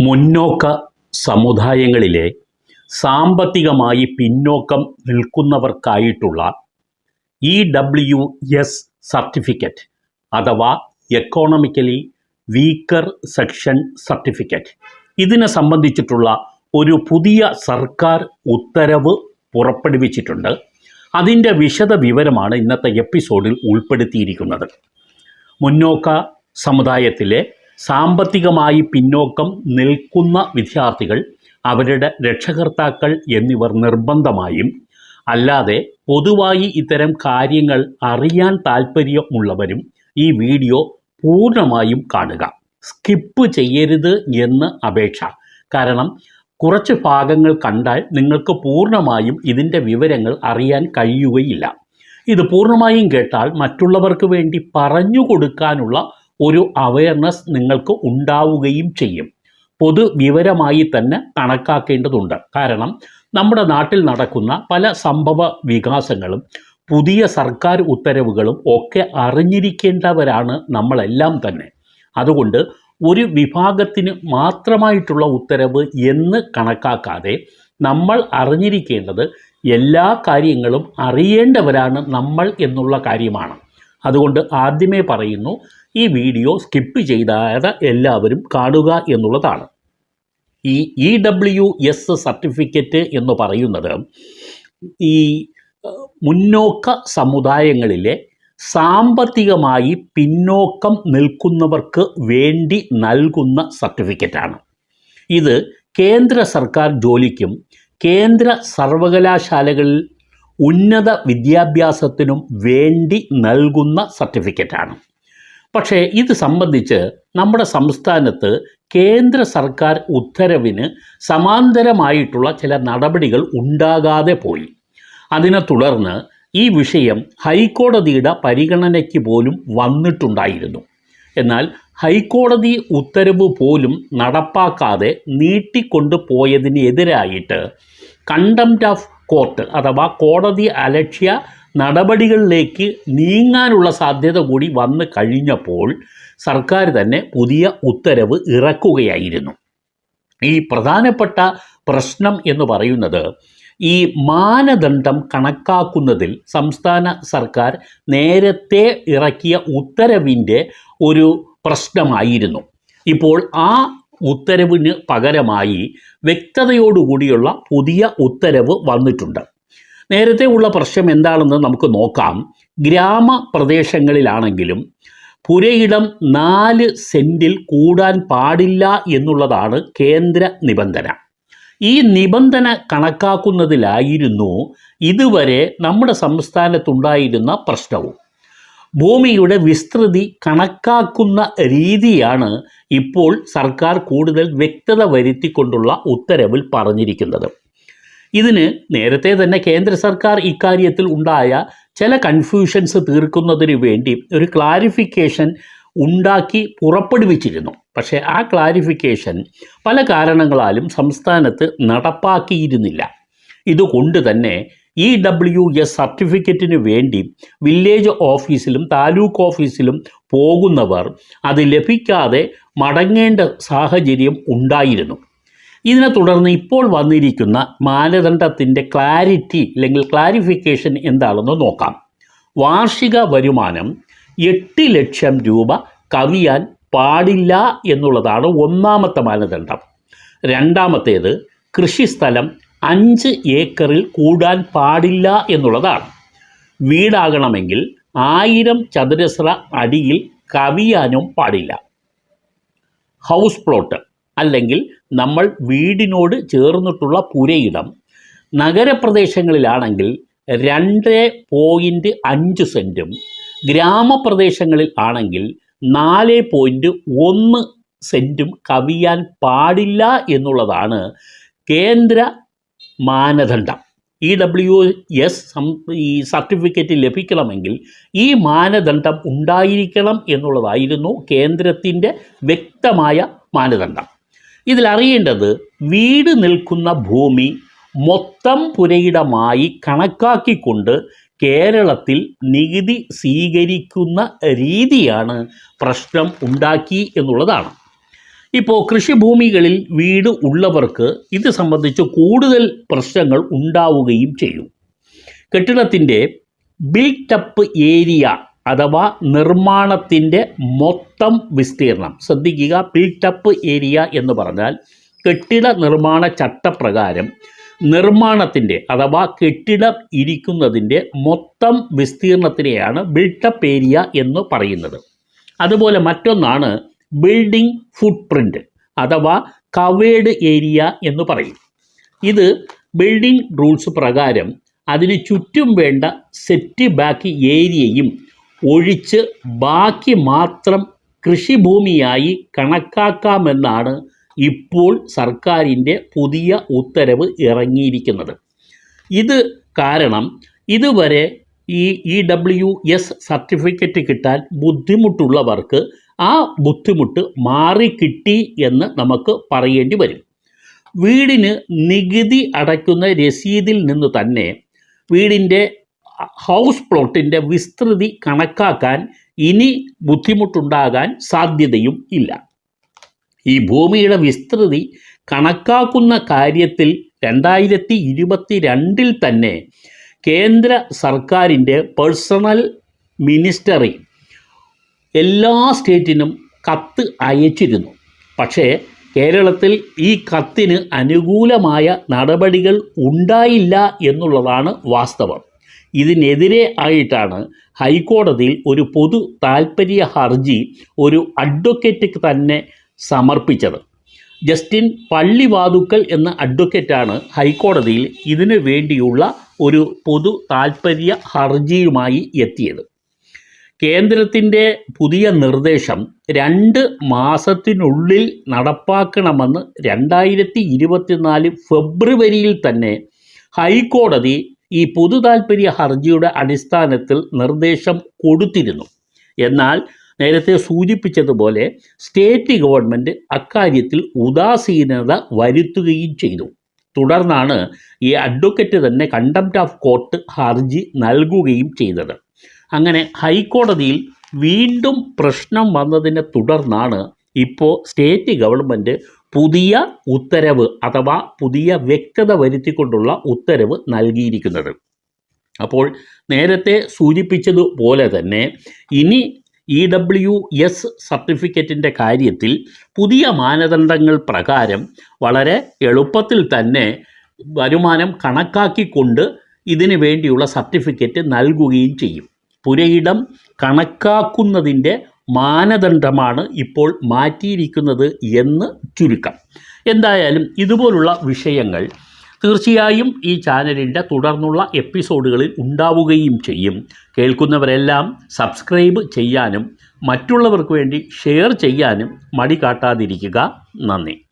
മുന്നോക്ക സമുദായങ്ങളിലെ സാമ്പത്തികമായി പിന്നോക്കം നിൽക്കുന്നവർക്കായിട്ടുള്ള ഇ ഡബ്ല്യു എസ് സർട്ടിഫിക്കറ്റ് അഥവാ എക്കോണമിക്കലി വീക്കർ സെക്ഷൻ സർട്ടിഫിക്കറ്റ്. ഇതിനെ സംബന്ധിച്ചിട്ടുള്ള ഒരു പുതിയ സർക്കാർ ഉത്തരവ് പുറപ്പെടുവിച്ചിട്ടുണ്ട്. അതിന്റെ വിശദ വിവരമാണ് ഇന്നത്തെ എപ്പിസോഡിൽ ഉൾപ്പെടുത്തിയിരിക്കുന്നത്. മുന്നോക്ക സമുദായത്തിലെ സാമ്പത്തികമായി പിന്നോക്കം നിൽക്കുന്ന വിദ്യാർത്ഥികൾ അവരുടെ രക്ഷകർത്താക്കൾ എന്നിവർ നിർബന്ധമായും അല്ലാതെ പൊതുവായി ഇത്തരം കാര്യങ്ങൾ അറിയാൻ താല്പര്യമുള്ളവരും ഈ വീഡിയോ പൂർണമായും കാണുക. സ്കിപ്പ് ചെയ്യരുത് എന്ന് അപേക്ഷ. കാരണം കുറച്ച് ഭാഗങ്ങൾ കണ്ടാൽ നിങ്ങൾക്ക് പൂർണമായും ഇതിന്റെ വിവരങ്ങൾ അറിയാൻ കഴിയുകയില്ല. ഇത് പൂർണമായും കേട്ടാൽ മറ്റുള്ളവർക്ക് വേണ്ടി പറഞ്ഞു കൊടുക്കാനുള്ള ഒരു അവയർനെസ് നിങ്ങൾക്ക് ഉണ്ടാവുകയും ചെയ്യും. പൊതുവിവരമായി തന്നെ കണക്കാക്കേണ്ടതുണ്ട്. കാരണം നമ്മുടെ നാട്ടിൽ നടക്കുന്ന പല സംഭവ വികാസങ്ങളും പുതിയ സർക്കാർ ഉത്തരവുകളും ഒക്കെ അറിഞ്ഞിരിക്കേണ്ടവരാണ് നമ്മളെല്ലാം തന്നെ. അതുകൊണ്ട് ഒരു വിഭാഗത്തിന് മാത്രമായിട്ടുള്ള ഉത്തരവ് എന്ന് കണക്കാക്കാതെ നമ്മൾ അറിഞ്ഞിരിക്കേണ്ടത് എല്ലാ കാര്യങ്ങളും അറിയേണ്ടവരാണ് നമ്മൾ എന്നുള്ള കാര്യമാണ്. അതുകൊണ്ട് ആദ്യമേ പറയുന്നു ഈ വീഡിയോ സ്കിപ്പ് ചെയ്താതെ എല്ലാവരും കാണുക എന്നുള്ളതാണ്. ഈ ഇ ഡബ്ല്യു എസ് സർട്ടിഫിക്കറ്റ് എന്ന് പറയുന്നത് ഈ മുന്നോക്ക സമുദായങ്ങളിലെ സാമ്പത്തികമായി പിന്നോക്കം നിൽക്കുന്നവർക്ക് വേണ്ടി നൽകുന്ന സർട്ടിഫിക്കറ്റാണ് ഇത് കേന്ദ്ര സർക്കാർ ജോലിക്കും കേന്ദ്ര സർവകലാശാലകളിൽ ഉന്നത വിദ്യാഭ്യാസത്തിനും വേണ്ടി നൽകുന്ന സർട്ടിഫിക്കറ്റാണ് പക്ഷേ ഇത് സംബന്ധിച്ച് നമ്മുടെ സംസ്ഥാനത്ത് കേന്ദ്ര സർക്കാർ ഉത്തരവിന് സമാന്തരമായിട്ടുള്ള ചില നടപടികൾ ഉണ്ടാകാതെ പോയി. അതിനെ തുടർന്ന് ഈ വിഷയം ഹൈക്കോടതിയുടെ പരിഗണനയ്ക്ക് പോലും വന്നിട്ടുണ്ടായിരുന്നു. എന്നാൽ ഹൈക്കോടതി ഉത്തരവ് പോലും നടപ്പാക്കാതെ നീട്ടിക്കൊണ്ടു പോയതിനെതിരായിട്ട് കണ്ടംപ്റ്റ് ഓഫ് കോർട്ട് അഥവാ കോടതി അലക്ഷ്യ നടപടികളിലേക്ക് നീങ്ങാനുള്ള സാധ്യത കൂടി വന്നു കഴിഞ്ഞപ്പോൾ സർക്കാർ തന്നെ പുതിയ ഉത്തരവ് ഇറക്കുകയായിരുന്നു. ഈ പ്രധാനപ്പെട്ട പ്രശ്നം എന്ന് പറയുന്നത് ഈ മാനദണ്ഡം കണക്കാക്കുന്നതിൽ സംസ്ഥാന സർക്കാർ നേരത്തെ ഇറക്കിയ ഉത്തരവിന്റെ ഒരു പ്രശ്നമായിരുന്നു. ഇപ്പോൾ ആ ഉത്തരവിന് പകരമായി വ്യക്തതയോടുകൂടിയുള്ള പുതിയ ഉത്തരവ് വന്നിട്ടുണ്ട്. നേരത്തെ ഉള്ള പ്രശ്നം എന്താണെന്ന് നമുക്ക് നോക്കാം. ഗ്രാമപ്രദേശങ്ങളിലാണെങ്കിലും പുരയിടം നാല് സെന്റിൽ കൂടാൻ പാടില്ല എന്നുള്ളതാണ് കേന്ദ്ര നിബന്ധന. ഈ നിബന്ധന കണക്കാക്കുന്നതിലായിരുന്നു ഇതുവരെ നമ്മുടെ സംസ്ഥാനത്തുണ്ടായിരുന്ന പ്രശ്നവും. ഭൂമിയുടെ വിസ്തൃതി കണക്കാക്കുന്ന രീതിയാണ് ഇപ്പോൾ സർക്കാർ കൂടുതൽ വ്യക്തത വരുത്തിക്കൊണ്ടുള്ള ഉത്തരവിൽ പറഞ്ഞിരിക്കുന്നത്. ഇതിന് നേരത്തെ തന്നെ കേന്ദ്ര സർക്കാർ ഇക്കാര്യത്തിൽ ഉണ്ടായ ചില കൺഫ്യൂഷൻസ് തീർക്കുന്നതിന് വേണ്ടി ഒരു ക്ലാരിഫിക്കേഷൻ ഉണ്ടാക്കി പുറപ്പെടുവിച്ചിരുന്നു. പക്ഷേ ആ ക്ലാരിഫിക്കേഷൻ പല കാരണങ്ങളാലും സംസ്ഥാനത്ത് നടപ്പാക്കിയിരുന്നില്ല. ഇതുകൊണ്ട് തന്നെ ഇ ഡബ്ല്യു എസ് സർട്ടിഫിക്കറ്റിന് വേണ്ടി വില്ലേജ് ഓഫീസിലും താലൂക്ക് ഓഫീസിലും പോകുന്നവർ അത് ലഭിക്കാതെ മടങ്ങേണ്ട സാഹചര്യം ഉണ്ടായിരുന്നു. ഇതിനെ തുടർന്ന് ഇപ്പോൾ വന്നിരിക്കുന്ന മാനദണ്ഡത്തിന്റെ ക്ലാരിറ്റി അല്ലെങ്കിൽ ക്ലാരിഫിക്കേഷൻ എന്താണെന്ന് നോക്കാം. വാർഷിക വരുമാനം എട്ട് ലക്ഷം രൂപ കവിയാൻ പാടില്ല എന്നുള്ളതാണ് ഒന്നാമത്തെ മാനദണ്ഡം. രണ്ടാമത്തേത് കൃഷിസ്ഥലം അഞ്ച് ഏക്കറിൽ കൂടാൻ പാടില്ല എന്നുള്ളതാണ്. വീടാകണമെങ്കിൽ ആയിരം ചതുരശ്ര അടിയിൽ കവിയാനും പാടില്ല. ഹൗസ് പ്ലോട്ട് അല്ലെങ്കിൽ നമ്മൾ വീടിനോട് ചേർന്നിട്ടുള്ള പുരയിടം. നഗരപ്രദേശങ്ങളിലാണെങ്കിൽ രണ്ട് പോയിന്റ് അഞ്ച് സെന്റും ഗ്രാമപ്രദേശങ്ങളിൽ ആണെങ്കിൽ നാല് പോയിന്റ് ഒന്ന് സെന്റും കവിയാൻ പാടില്ല എന്നുള്ളതാണ് കേന്ദ്ര മാനദണ്ഡം. ഇ ഡബ്ല്യു എസ് ഈ സർട്ടിഫിക്കറ്റ് ലഭിക്കണമെങ്കിൽ ഈ മാനദണ്ഡം ഉണ്ടായിരിക്കണം എന്നുള്ളതായിരുന്നു കേന്ദ്രത്തിന്റെ വ്യക്തമായ മാനദണ്ഡം. ഇതിലറിയേണ്ടത് വീട് നിൽക്കുന്ന ഭൂമി മൊത്തം പുരയിടമായി കണക്കാക്കിക്കൊണ്ട് കേരളത്തിൽ നികുതി സ്വീകരിക്കുന്ന രീതിയാണ് പ്രശ്നം ഉണ്ടാക്കി എന്നുള്ളതാണ്. ഇപ്പോൾ കൃഷിഭൂമികളിൽ വീട് ഉള്ളവർക്ക് ഇത് സംബന്ധിച്ച് കൂടുതൽ പ്രശ്നങ്ങൾ ഉണ്ടാവുകയും ചെയ്യും. കെട്ടിടത്തിന്റെ ബിൽട്ടപ്പ് ഏരിയ അഥവാ നിർമ്മാണത്തിന്റെ മൊത്തം വിസ്തീർണം. ശ്രദ്ധിക്കുക ബിൽട്ടപ്പ് ഏരിയ എന്ന് പറഞ്ഞാൽ കെട്ടിട നിർമ്മാണ ചട്ടപ്രകാരം നിർമ്മാണത്തിന്റെ അഥവാ കെട്ടിടം ഇരിക്കുന്നതിന്റെ മൊത്തം വിസ്തീർണത്തിനെയാണ് ബിൽട്ടപ്പ് ഏരിയ എന്ന് പറയുന്നത്. അതുപോലെ മറ്റൊന്നാണ് ബിൽഡിംഗ് ഫുട് പ്രിന്റ് അഥവാ കവേഡ് ഏരിയ എന്ന് പറയും. ഇത് ബിൽഡിംഗ് റൂൾസ് പ്രകാരം അതിന് ചുറ്റും വേണ്ട സെറ്റ് ബാക്ക് ഏരിയയും ഒഴിച്ച് ബാക്കി മാത്രം കൃഷിഭൂമിയായി കണക്കാക്കാമെന്നാണ് ഇപ്പോൾ സർക്കാരിന്റെ പുതിയ ഉത്തരവ് ഇറങ്ങിയിരിക്കുന്നത്. ഇത് കാരണം ഇതുവരെ ഈ ഇ ഡബ്ല്യു എസ് സർട്ടിഫിക്കറ്റ് കിട്ടാൻ ബുദ്ധിമുട്ടുള്ളവർക്ക് ആ ബുദ്ധിമുട്ട് മാറിക്കിട്ടി എന്ന് നമുക്ക് പറയേണ്ടി വരും. വീടിന് നികുതി അടയ്ക്കുന്ന രസീതിൽ നിന്ന് തന്നെ വീടിന്റെ ഹൗസ് പ്ലോട്ടിന്റെ വിസ്തൃതി കണക്കാക്കാൻ ഇനി ബുദ്ധിമുട്ടുണ്ടാകാൻ സാധ്യതയും ഇല്ല. ഈ ഭൂമിയുടെ വിസ്തൃതി കണക്കാക്കുന്ന കാര്യത്തിൽ രണ്ടായിരത്തി ഇരുപത്തി രണ്ടിൽ തന്നെ കേന്ദ്ര സർക്കാരിന്റെ പേഴ്സണൽ മിനിസ്റ്ററി എല്ലാ സ്റ്റേറ്റിനും കത്ത് അയച്ചിരുന്നു. പക്ഷേ കേരളത്തിൽ ഈ കത്തിന് അനുകൂലമായ നടപടികൾ ഉണ്ടായില്ല എന്നുള്ളതാണ് വാസ്തവം. ഇതിനെതിരെ ആയിട്ടാണ് ഹൈക്കോടതിയിൽ ഒരു പൊതു താൽപ്പര്യ ഹർജി ഒരു അഡ്വക്കേറ്റ് തന്നെ സമർപ്പിച്ചത്. ജസ്റ്റിൻ പള്ളിവാതുക്കൽ എന്ന അഡ്വക്കേറ്റാണ് ഹൈക്കോടതിയിൽ ഇതിനു വേണ്ടിയുള്ള ഒരു പൊതു താൽപ്പര്യ ഹർജിയുമായി എത്തിയത്. കേന്ദ്രത്തിന്റെ പുതിയ നിർദ്ദേശം രണ്ട് മാസത്തിനുള്ളിൽ നടപ്പാക്കണമെന്ന് രണ്ടായിരത്തി ഇരുപത്തിനാല് ഫെബ്രുവരിയിൽ തന്നെ ഹൈക്കോടതി ഈ പൊതു താൽപ്പര്യ ഹർജിയുടെ അടിസ്ഥാനത്തിൽ നിർദ്ദേശം കൊടുത്തിരുന്നു. എന്നാൽ നേരത്തെ സൂചിപ്പിച്ചതുപോലെ സ്റ്റേറ്റ് ഗവൺമെന്റ് അക്കാര്യത്തിൽ ഉദാസീനത വരുത്തുകയും ചെയ്തു. തുടർന്നാണ് ഈ അഡ്വക്കേറ്റ് തന്നെ കണ്ടംപ്റ്റ് ഓഫ് കോർട്ട് ഹർജി നൽകുകയും ചെയ്തത്. അങ്ങനെ ഹൈക്കോടതിയിൽ വീണ്ടും പ്രശ്നം വന്നതിനെ തുടർന്നാണ് ഇപ്പോൾ സ്റ്റേറ്റ് ഗവൺമെന്റ് പുതിയ ഉത്തരവ് അഥവാ പുതിയ വ്യക്തത വരുത്തിക്കൊണ്ടുള്ള ഉത്തരവ് നൽകിയിരിക്കുന്നത്. അപ്പോൾ നേരത്തെ സൂചിപ്പിച്ചതുപോലെ തന്നെ ഇനി ഇ ഡബ്ല്യു എസ് സർട്ടിഫിക്കറ്റിന്റെ കാര്യത്തിൽ പുതിയ മാനദണ്ഡങ്ങൾ പ്രകാരം വളരെ എളുപ്പത്തിൽ തന്നെ വരുമാനം കണക്കാക്കിക്കൊണ്ട് ഇതിനു വേണ്ടിയുള്ള സർട്ടിഫിക്കറ്റ് നൽകുകയും ചെയ്യും. പുരയിടം കണക്കാക്കുന്നതിന്റെ മാനദണ്ഡമാണ് ഇപ്പോൾ മാറ്റിയിരിക്കുന്നത് എന്ന് ചുരുക്കം. എന്തായാലും ഇതുപോലുള്ള വിഷയങ്ങൾ തീർച്ചയായും ഈ ചാനലിന്റെ തുടർന്നുള്ള എപ്പിസോഡുകളിൽ ഉണ്ടാവുകയും ചെയ്യും. കേൾക്കുന്നവരെല്ലാം സബ്സ്ക്രൈബ് ചെയ്യാനും മറ്റുള്ളവർക്ക് വേണ്ടി ഷെയർ ചെയ്യാനും മടി കാട്ടാതിരിക്കുക. നന്ദി.